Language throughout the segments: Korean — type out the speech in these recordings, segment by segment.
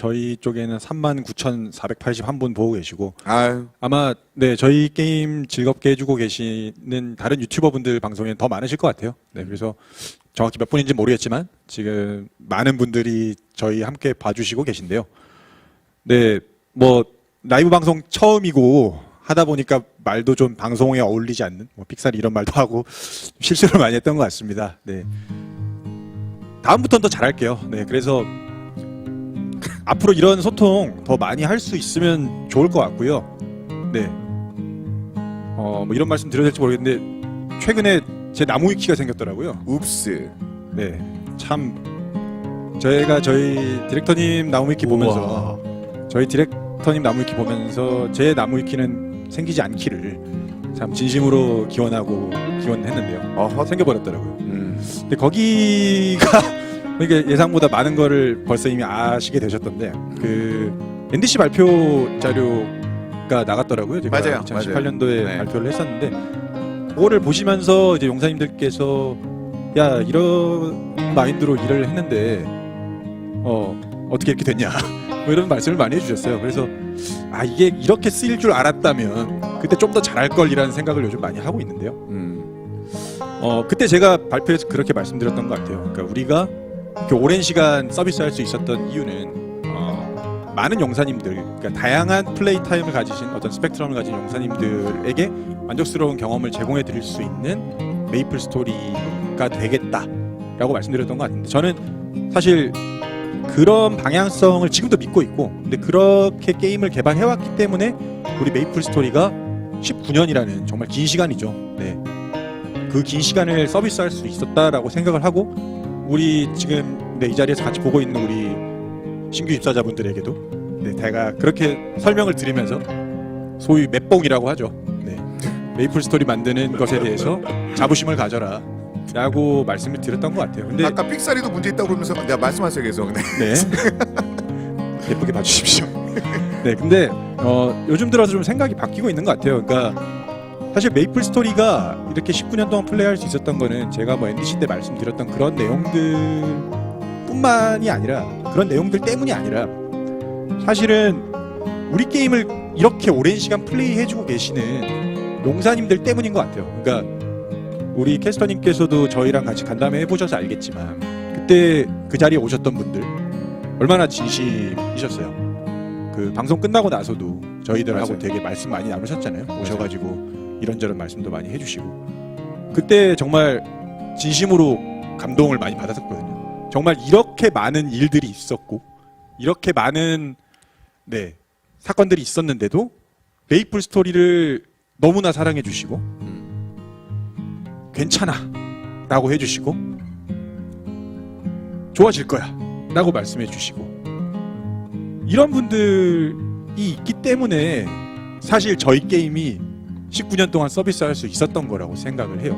저희 쪽에는 39,481분 보고 계시고 아유, 아마 네 저희 게임 즐겁게 해주고 계시는 다른 유튜버분들 방송에 더 많으실 것 같아요. 네 그래서 정확히 몇 분인지 모르겠지만 지금 많은 분들이 저희 함께 봐주시고 계신데요. 네뭐 라이브 방송 처음이고 하다 보니까 말도 좀 방송에 어울리지 않는 뭐 픽살이 이런 말도 하고 실수를 많이 했던 것 같습니다. 네 다음부터는 더 잘할게요. 네 그래서 앞으로 이런 소통 더 많이 할 수 있으면 좋을 것 같고요. 네. 어, 뭐 이런 말씀 드려야 될지 모르겠는데 최근에 제 나무 위키가 생겼더라고요. 읍스. 네. 참 저희가 저희 디렉터님 나무 위키 보면서 저희 디렉터님 나무 위키 보면서 제 나무 위키는 생기지 않기를 참 진심으로 기원하고 기원했는데요. 어허. 생겨버렸더라고요. 음. 근데 거기가 이게 예상보다 많은 거를 벌써 이미 아시게 되셨던데 그 NDC 발표 자료가 나갔더라고요. 제가 맞아요, 2018년도에 맞아요. 네. 발표를 했었는데 그거를 보시면서 이제 용사님들께서 야 이런 마인드로 일을 했는데 어 어떻게 이렇게 됐냐 뭐 이런 말씀을 많이 해주셨어요. 그래서 아 이게 이렇게 쓰일 줄 알았다면 그때 좀 더 잘할 걸이라는 생각을 요즘 많이 하고 있는데요. 음. 어 그때 제가 발표에서 그렇게 말씀드렸던 것 같아요. 그러니까 우리가 이렇게 오랜 시간 서비스할 수 있었던 이유는 어, 많은 용사님들, 그러니까 다양한 플레이 타임을 가지신 어떤 스펙트럼을 가진 용사님들에게 만족스러운 경험을 제공해 드릴 수 있는 메이플 스토리가 되겠다라고 말씀드렸던 것 같은데 저는 사실 그런 방향성을 지금도 믿고 있고 근데 그렇게 게임을 개발해 왔기 때문에 우리 메이플 스토리가 19년이라는 정말 긴 시간이죠. 네. 그 긴 시간을 서비스할 수 있었다라고 생각을 하고 우리 지금 네, 이 자리에서 같이 보고 있는 우리 신규 입사자분들에게도 네, 제가 그렇게 설명을 드리면서 소위 맵봉이라고 하죠. 네. 메이플 스토리 만드는 것에 대해서 자부심을 가져라. 라고 말씀을 드렸던 것 같아요. 근데 아까 픽사리도 문제 있다고 그러면서 내가 말씀하세요 계속. 네. 네. 예쁘게 봐주십시오. 네, 근데 어, 요즘 들어서 좀 생각이 바뀌고 있는 것 같아요. 그러니까 사실 메이플 스토리가 이렇게 19년 동안 플레이할 수 있었던 거는 제가 뭐 NDC 때 말씀드렸던 그런 내용들뿐만이 아니라 그런 내용들 때문이 아니라 사실은 우리 게임을 이렇게 오랜 시간 플레이해주고 계시는 용사님들 때문인 것 같아요. 그러니까 우리 캐스터님께서도 저희랑 같이 간담회 해보셔서 알겠지만 그때 그 자리에 오셨던 분들 얼마나 진심이셨어요. 그 방송 끝나고 나서도 저희들하고 맞아요. 되게 말씀 많이 나누셨잖아요. 오셔가지고 이런저런 말씀도 많이 해주시고 그때 정말 진심으로 감동을 많이 받았었거든요. 정말 이렇게 많은 일들이 있었고 이렇게 많은 네 사건들이 있었는데도 메이플 스토리를 너무나 사랑해 주시고 괜찮아 라고 해주시고 좋아질 거야 라고 말씀해 주시고 이런 분들이 있기 때문에 사실 저희 게임이 19년 동안 서비스할 수 있었던 거라고 생각을 해요.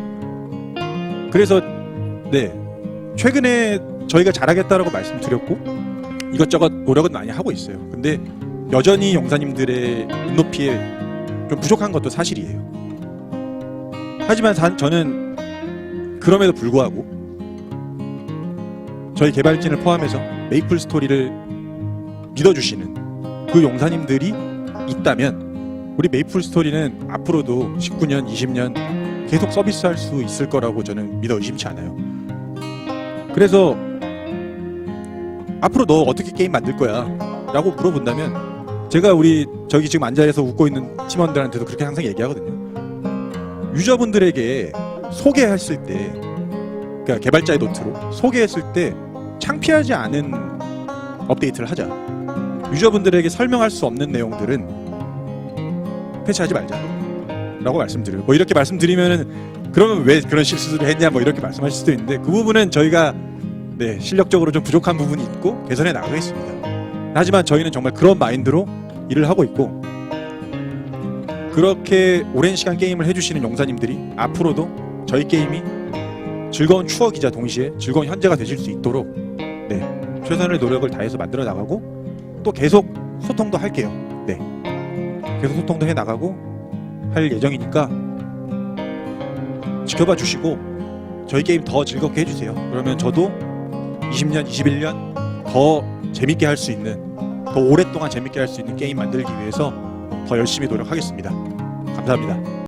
그래서 네 최근에 저희가 잘하겠다라고 말씀드렸고 이것저것 노력은 많이 하고 있어요. 근데 여전히 용사님들의 눈높이에 좀 부족한 것도 사실이에요. 하지만 사- 저는 그럼에도 불구하고 저희 개발진을 포함해서 메이플 스토리를 믿어주시는 그 용사님들이 있다면 우리 메이플 스토리는 앞으로도 19년, 20년 계속 서비스할 수 있을 거라고 저는 믿어 의심치 않아요. 그래서 앞으로 너 어떻게 게임 만들 거야? 라고 물어본다면 제가 우리 저기 지금 앉아서 웃고 있는 팀원들한테도 그렇게 항상 얘기하거든요. 유저분들에게 소개했을 때, 그러니까 개발자의 노트로 소개했을 때 창피하지 않은 업데이트를 하자. 유저분들에게 설명할 수 없는 내용들은 패치하지 말자. 라고 말씀드려요. 뭐 이렇게 말씀드리면은 그러면 왜 그런 실수를 했냐 뭐 이렇게 말씀하실 수도 있는데 그 부분은 저희가 네, 실력적으로 좀 부족한 부분이 있고 개선해 나가겠습니다. 하지만 저희는 정말 그런 마인드로 일을 하고 있고 그렇게 오랜 시간 게임을 해주시는 용사님들이 앞으로도 저희 게임이 즐거운 추억이자 동시에 즐거운 현재가 되실 수 있도록 네 최선의 노력을 다해서 만들어 나가고 또 계속 소통도 할게요. 네 계속 소통도 해 나가고 할 예정이니까 지켜봐 주시고 저희 게임 더 즐겁게 해주세요. 그러면 저도 20년, 21년 더 재밌게 할 수 있는 더 오랫동안 재밌게 할 수 있는 게임 만들기 위해서 더 열심히 노력하겠습니다. 감사합니다.